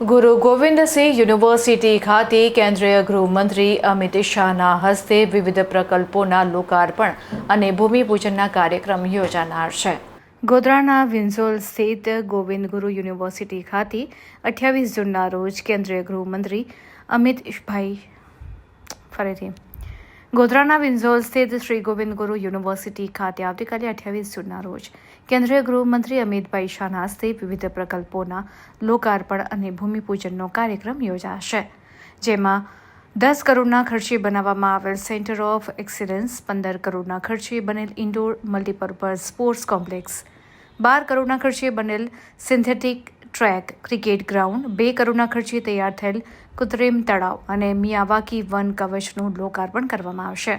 ગુરુ ગોવિંદસિંહ યુનિવર્સિટી ખાતે કેન્દ્રીય ગૃહમંત્રી અમિત શાહના હસ્તે વિવિધ પ્રકલ્પોના લોકાર્પણ અને ભૂમિપૂજનના કાર્યક્રમ યોજાનાર છે. ગોધરાના વિન્ઝોલ સ્થિત ગોવિંદ ગુરુ યુનિવર્સિટી ખાતે અઠ્યાવીસ જૂનના રોજ કેન્દ્રીય ગૃહમંત્રી અમિતભાઈ ફરીથી ગોધરાના વિન્ઝોલ સ્થિત શ્રી ગોવિંદ ગુરુ યુનિવર્સિટી ખાતે આવતીકાલે અઠ્યાવીસ જૂનના રોજ કેન્દ્રીય ગૃહમંત્રી અમિતભાઈ શાહના હસ્તે વિવિધ પ્રકલ્પોના લોકાર્પણ અને ભૂમિપૂજનનો કાર્યક્રમ યોજાશે, જેમાં દસ કરોડના ખર્ચે બનાવવામાં આવેલ સેન્ટર ઓફ એક્સિલન્સ પંદર કરોડના ખર્ચે બનેલ ઇન્ડોર મલ્ટીપર્પઝ સ્પોર્ટ્સ કોમ્પ્લેક્સ બાર કરોડના ખર્ચે બનેલ સિન્થેટિક ટ્રેક, ક્રિકેટ ગ્રાઉન્ડ, બે કરોડના ખર્ચે તૈયાર થયેલ કૃત્રિમ તળાવ અને મિયાવાકી વન કવચનું લોકાર્પણ કરવામાં આવશે.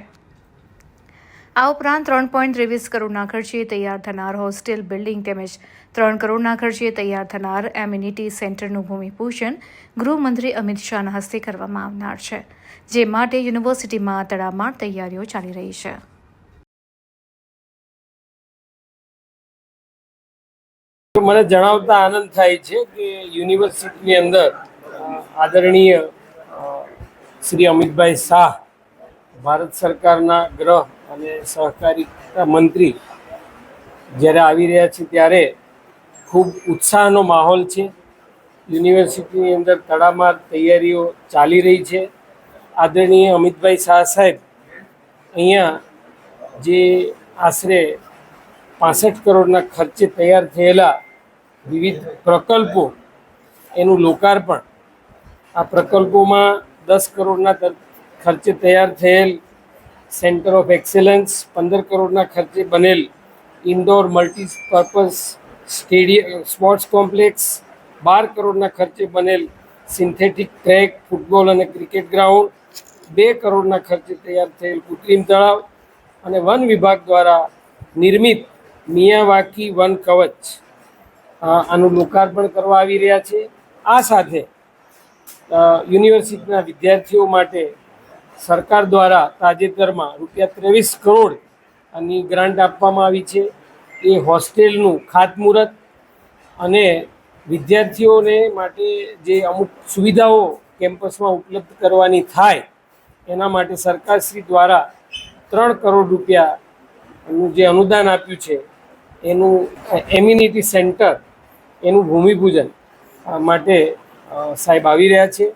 આ ઉપરાંત ત્રણ પોઈન્ટ ત્રેવીસ કરોડના ખર્ચે તૈયાર થનાર હોસ્ટેલ બિલ્ડિંગ તેમજ ત્રણ કરોડના ખર્ચે તૈયાર થનાર એમ્યુનિટી સેન્ટરનું ભૂમિપૂજન ગૃહમંત્રી અમિત શાહના હસ્તે કરવામાં આવનાર છે, જે માટે યુનિવર્સિટીમાં તડામાર તૈયારીઓ ચાલી રહી છે. મને જણાવતા આનંદ થાય છે કે યુનિવર્સિટીની અંદર આદરણીય શ્રી અમિતભાઈ શાહ, ભારત સરકારના ગ્રહ અને સહકારિતા મંત્રી જ્યારે આવી રહ્યા છે ત્યારે ખૂબ ઉત્સાહનો માહોલ છે. યુનિવર્સિટીની અંદર તડામાર તૈયારીઓ ચાલી રહી છે. આદરણીય અમિતભાઈ શાહ સાહેબ, અહીંયા જે આશરે પાસઠ કરોડના ખર્ચે તૈયાર થયેલા વિવિધ પ્રકલ્પો એનું લોકાર્પણ. આ પ્રકલ્પોમાં દસ કરોડના ખર્ચે તૈયાર થયેલ સેન્ટર ઓફ એક્સેલન્સ, પંદર કરોડના ખર્ચે બનેલ indoor multipurpose stadium sports complex, બાર કરોડના ખર્ચે બનેલ સિન્થેટિક ટ્રેક, ફૂટબોલ અને ક્રિકેટ ગ્રાઉન્ડ, બે કરોડના ખર્ચે તૈયાર થયેલ કૃત્રિમ તળાવ અને વન વિભાગ દ્વારા નિર્મિત મિયાવાકી વન કવચ આનું લોકાર્પણ કરવા આવી રહ્યા છે. આ સાથે યુનિવર્સિટીના વિદ્યાર્થીઓ માટે સરકાર દ્વારા તાજેતરમાં રૂપિયા ત્રેવીસ કરોડ આની ગ્રાન્ટ આપવામાં આવી છે. એ હોસ્ટેલનું ખાતમુહૂર્ત અને વિદ્યાર્થીઓને માટે જે અમુક સુવિધાઓ કેમ્પસમાં ઉપલબ્ધ કરવાની થાય, એના માટે સરકારશ્રી દ્વારા ત્રણ કરોડ રૂપિયાનું જે અનુદાન આપ્યું છે એનું એમ્યુનિટી સેન્ટર એનું ભૂમિપૂજન માટે સાહેબ આવી રહ્યા છે.